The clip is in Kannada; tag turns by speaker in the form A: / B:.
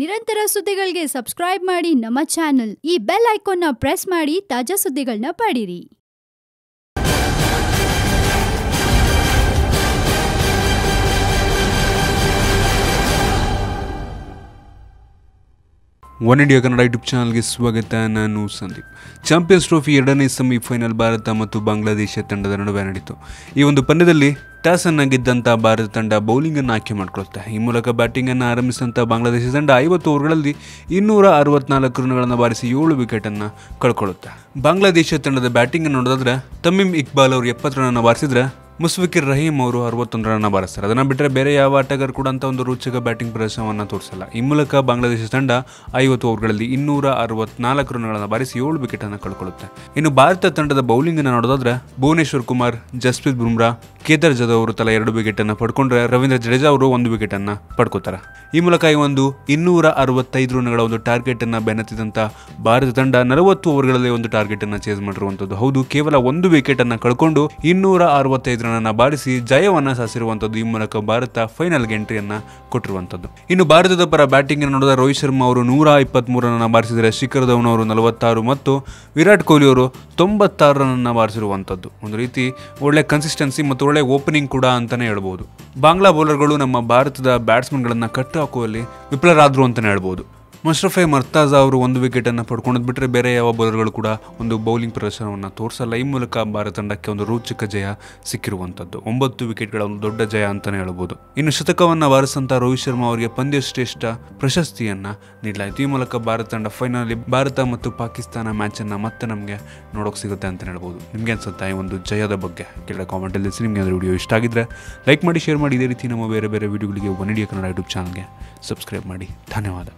A: ನಿರಂತರ ಸುದ್ದಿಗಳಿಗೆ ಸಬ್ಸ್ಕ್ರೈಬ್ ಮಾಡಿ ನಮ್ಮ ಚಾನೆಲ್. ಈ ಬೆಲ್ ಐಕಾನ್ನ ಪ್ರೆಸ್ ಮಾಡಿ ತಾಜಾ ಸುದ್ದಿಗಳನ್ನ ಪಡೀರಿ.
B: ಒನ್ ಇಂಡಿಯಾ ಕನ್ನಡ ಯೂಟ್ಯೂಬ್ ಚಾನಲ್ಗೆ ಸ್ವಾಗತ. ನಾನು ಸಂದೀಪ್. ಚಾಂಪಿಯನ್ಸ್ ಟ್ರೋಫಿ ಎರಡನೇ ಸೆಮಿಫೈನಲ್ ಭಾರತ ಮತ್ತು ಬಾಂಗ್ಲಾದೇಶ ತಂಡದ ನಡುವೆ ನಡೆಯಿತು. ಈ ಒಂದು ಪಂದ್ಯದಲ್ಲಿ ಟಾಸ್ ಅನ್ನ ಗೆದ್ದಂಥ ಭಾರತ ತಂಡ ಬೌಲಿಂಗ್ ಅನ್ನು ಆಯ್ಕೆ ಮಾಡಿಕೊಳ್ಳುತ್ತೆ. ಈ ಮೂಲಕ ಬ್ಯಾಟಿಂಗ್ ಅನ್ನು ಆರಂಭಿಸಿದಂಥ ಬಾಂಗ್ಲಾದೇಶ ತಂಡ ಐವತ್ತು ಓವರ್ಗಳಲ್ಲಿ ಇನ್ನೂರ ಅರವತ್ನಾಲ್ಕು ರನ್ಗಳನ್ನು ಬಾರಿಸಿ ಏಳು ವಿಕೆಟ್ ಅನ್ನು ಕಳ್ಕೊಳ್ಳುತ್ತೆ. ಬಾಂಗ್ಲಾದೇಶ ತಂಡದ ಬ್ಯಾಟಿಂಗ್ ಅನ್ನು ನೋಡೋದಾದ್ರೆ ತಮೀಮ್ ಇಕ್ಬಾಲ್ ಅವರು ಎಪ್ಪತ್ತು ರನ್ ಬಾರಿಸಿದ್ರೆ ಮುಸ್ಫಿಕಿರ್ ರಹೀಮ್ ಅವರು ಅರವತ್ತೊಂದು ರನ್ನ ಬಾರಿಸ್ತಾರೆ. ಅದನ್ನು ಬಿಟ್ಟರೆ ಬೇರೆ ಯಾವ ಆಟಗಾರ ಕೂಡ ಅಂತ ಒಂದು ರೋಚಕ ಬ್ಯಾಟಿಂಗ್ ಪ್ರದರ್ಶನವನ್ನು ತೋರಿಸಲ್ಲ. ಈ ಮೂಲಕ ಬಾಂಗ್ಲಾದೇಶ ತಂಡ ಐವತ್ತು ಓವರ್ಗಳಲ್ಲಿ ಇನ್ನೂರ ಅರವತ್ನಾಲ್ಕು ರನ್ಗಳನ್ನು ಬಾರಿಸಿ ಏಳು ವಿಕೆಟ್ ಅನ್ನು ಕಳ್ಕೊಳ್ಳುತ್ತೆ. ಇನ್ನು ಭಾರತ ತಂಡದ ಬೌಲಿಂಗ್ ಅನ್ನು ನೋಡೋದಾದ್ರೆ ಭುವನೇಶ್ವರ್ ಕುಮಾರ್, ಜಸ್ಪ್ರೀತ್ ಬುಮ್ರಾ, ಕೇದಾರ್ ಜಾಧವ್ ಅವರು ತಲಾ ಎರಡು ವಿಕೆಟ್ ಅನ್ನು ಪಡ್ಕೊಂಡ್ರೆ ರವೀಂದ್ರ ಜಡೇಜಾ ಅವರು ಒಂದು ವಿಕೆಟ್ ಅನ್ನು ಪಡ್ಕೋತಾರೆ. ಈ ಮೂಲಕ ಈ ಒಂದು ಇನ್ನೂರ ಅರವತ್ತೈದು ರನ್ಗಳ ಒಂದು ಟಾರ್ಗೆಟ್ ಅನ್ನು ಬೆನ್ನತ್ತಿದಂತ ಭಾರತ ತಂಡ ನಲವತ್ತು ಓವರ್ಗಳಲ್ಲಿ ಒಂದು ಟಾರ್ಗೆಟ್ ಅನ್ನು ಚೇಸ್ ಮಾಡಿರುವಂತದ್ದು. ಹೌದು, ಕೇವಲ ಒಂದು ವಿಕೆಟ್ ಅನ್ನು ಕಳ್ಕೊಂಡು ಇನ್ನೂರ ಅರವತ್ತೈದು ಅನ್ನ ಬಾರಿಸಿ ಜಯವನ್ನು ಸಾಸಿರುವಂಥದ್ದು ಈ ಮೂಲಕ ಭಾರತ ಫೈನಲ್ಗೆ ಎಂಟ್ರಿಯನ್ನು ಕೊಟ್ಟಿರುವಂಥದ್ದು. ಇನ್ನು ಭಾರತದ ಪರ ಬ್ಯಾಟಿಂಗ್ ನೋಡಿದ ರೋಹಿತ್ ಶರ್ಮಾ ಅವರು ನೂರ ಇಪ್ಪತ್ಮೂರು ರನ್ ಬಾರಿಸಿದರೆ ಶಿಖರ್ ಧವನ್ ಅವರು ನಲವತ್ತಾರು ಮತ್ತು ವಿರಾಟ್ ಕೊಹ್ಲಿ ಅವರು ತೊಂಬತ್ತಾರು ರನ್ನ ಬಾರಿಸಿರುವಂಥದ್ದು. ಒಂದು ರೀತಿ ಒಳ್ಳೆ ಕನ್ಸಿಸ್ಟೆನ್ಸಿ ಮತ್ತು ಒಳ್ಳೆ ಓಪನಿಂಗ್ ಕೂಡ ಅಂತಾನೆ ಹೇಳ್ಬೋದು. ಬಾಂಗ್ಲಾ ಬೌಲರ್ಗಳು ನಮ್ಮ ಭಾರತದ ಬ್ಯಾಟ್ಸ್ಮನ್ಗಳನ್ನು ಕಟ್ಟು ಹಾಕುವಲ್ಲಿ ವಿಫಲರಾದ್ರು ಅಂತಾನೆ ಹೇಳ್ಬೋದು. ಮಶ್ರಫೆ ಮರ್ತಾಜ್ ಅವರು ಒಂದು ವಿಕೆಟ್ ಅನ್ನು ಪಡ್ಕೊಂಡ್ ಬಿಟ್ಟರೆ ಬೇರೆ ಯಾವ ಬೌಲರ್ಗಳು ಕೂಡ ಒಂದು ಬೌಲಿಂಗ್ ಪ್ರದರ್ಶನವನ್ನು ತೋರಿಸಲ್ಲ. ಈ ಮೂಲಕ ಭಾರತ ತಂಡಕ್ಕೆ ಒಂದು ರೋಚಕ ಜಯ ಸಿಕ್ಕಿರುವಂಥದ್ದು ಒಂಬತ್ತು ವಿಕೆಟ್ಗಳ ಒಂದು ದೊಡ್ಡ ಜಯ ಅಂತಾನೆ ಹೇಳ್ಬೋದು. ಇನ್ನು ಶತಕವನ್ನು ಬಾರಿಸಂತ ರೋಹಿತ್ ಶರ್ಮಾ ಅವರಿಗೆ ಪಂದ್ಯ ಶ್ರೇಷ್ಠ ಪ್ರಶಸ್ತಿಯನ್ನ ನೀಡಲಾಯಿತು. ಈ ಮೂಲಕ ಭಾರತ ತಂಡ ಫೈನಲ್ ಭಾರತ ಮತ್ತು ಪಾಕಿಸ್ತಾನ ಮ್ಯಾಚ್ ಅನ್ನ ಮತ್ತೆ ನಮಗೆ ನೋಡೋಕೆ ಸಿಗುತ್ತೆ ಅಂತ ಹೇಳ್ಬೋದು. ನಿಮ್ಗೆ ಅನ್ಸುತ್ತಾ ಈ ಒಂದು ಜಯದ ಬಗ್ಗೆ? ಕೆಳ ಕಾಮೆಂಟಲ್ಲಿ ನಿಮಗೆ ಅಂದರೆ ವಿಡಿಯೋ ಇಷ್ಟ ಆಗಿದ್ರೆ ಲೈಕ್ ಮಾಡಿ ಶೇರ್ ಮಾಡಿ. ಇದೇ ರೀತಿ ನಮ್ಮ ಬೇರೆ ಬೇರೆ ವಿಡಿಯೋಗಳಿಗೆ ಒನ್ ಇಂಡಿಯಾ ಕನ್ನಡ ಯೂಟ್ಯೂಬ್ ಚಾನಲ್ಗೆ ಸಬ್ಸ್ಕ್ರೈಬ್ ಮಾಡಿ. ಧನ್ಯವಾದ.